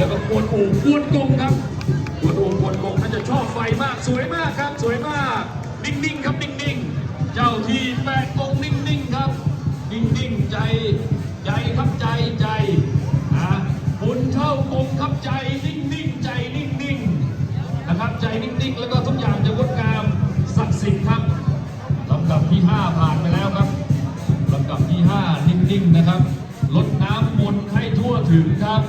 แล้วก็กวนอูกวนกงครับกวนอูกวนกงน่าจะชอบไฟมาก สวยมากครับ สวยมาก นิ่งๆครับนิ่งๆ เจ้าที่แปดกงนิ่งๆครับ นิ่งๆใจใจครับใจใจอะหมุนเข้ากงครับใจนิ่งๆใจนิ่งๆนะครับใจนิ่งๆ แล้วก็ทุกอย่างจะงดงามศักดิ์สิทธิ์ครับลำดับที่ 5 ผ่านไปแล้วครับลำดับที่ 5 นิ่งๆนะครับลดน้ำมนต์ให้ทั่วถึงครับ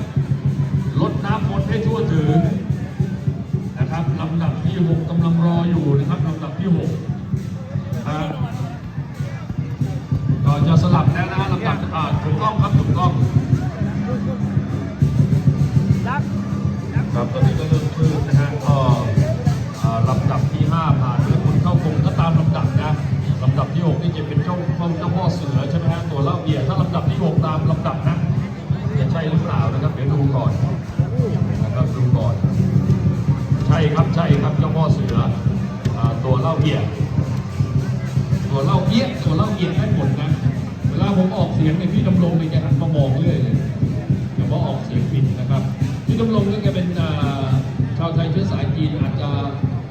ที่6กำลังรออยู่นะครับลำดับที่6ก็จะสลับแล้วนะฮะลำดับถูกต้องครับ เล่าเบียร์ตัวเล่าเบี้ยตัวเล่าเบียร์ได้หมดนะ เวลาผมออกเสียงในยพี่ดำรงในยแกหันมามองเรื่อยเลยแต่ว่าออกเสียงผิดนะครับ พี่ดำรงนี่แกเป็นอ่าชาวไทยเชื้อสายจีนอาจจะ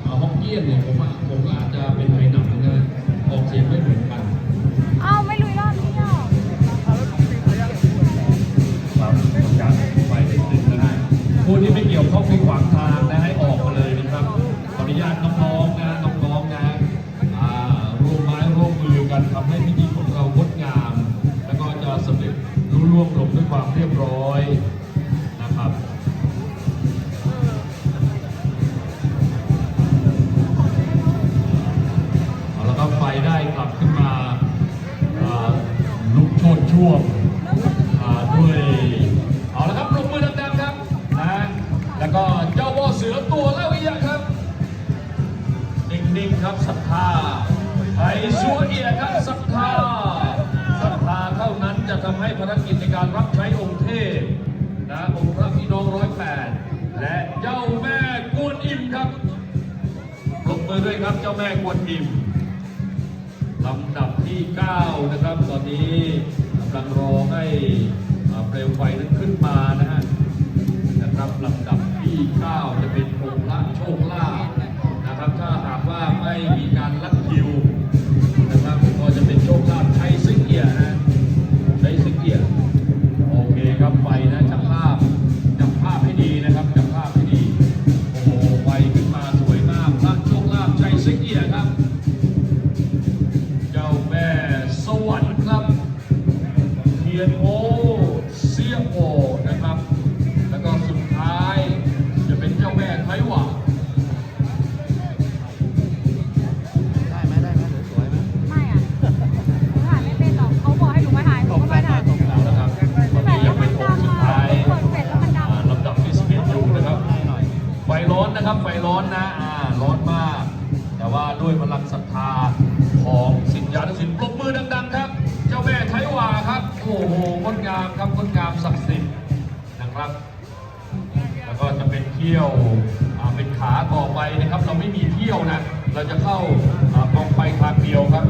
อ่าฮอกเกี้ยนเนี่ยผมว่าผมก็อาจจะเป็นไทยหนังนะออกเสียงไม่เหมือนกันเอ้าไม่ลุยรอบนี้หรอครับการไฟติดติดนะฮะผู้ที่ไม่เกี่ยวข้องไม่ขวางทางนะให้ ร่วงอ่าด้วยเอาละครับปรบมือดังๆครับนะแล้วก็เจ้าพ่อเสือตัวเล่าอียครับ นิ่งๆครับศรัทธาไทยชัวเอียครับศรัทธาศรัทธาเท่านั้นจะทำให้ภารกิจในการรับใช้องค์เทพนะองค์พระพี่น้องร้อยแปดและเจ้าแม่กวนอิมครับปรบมือด้วยครับเจ้าแม่กวนอิมลำดับที่ 9 นะครับตอนนี้ามครับงดงามศักดิ์สิทธิ์นะครับ แล้วก็จะเป็นเที่ยวอ่าเป็นขาต่อไปนะครับ เราไม่มีเที่ยวนะ เราจะเข้าอ่ากองไฟทางเดียวครับ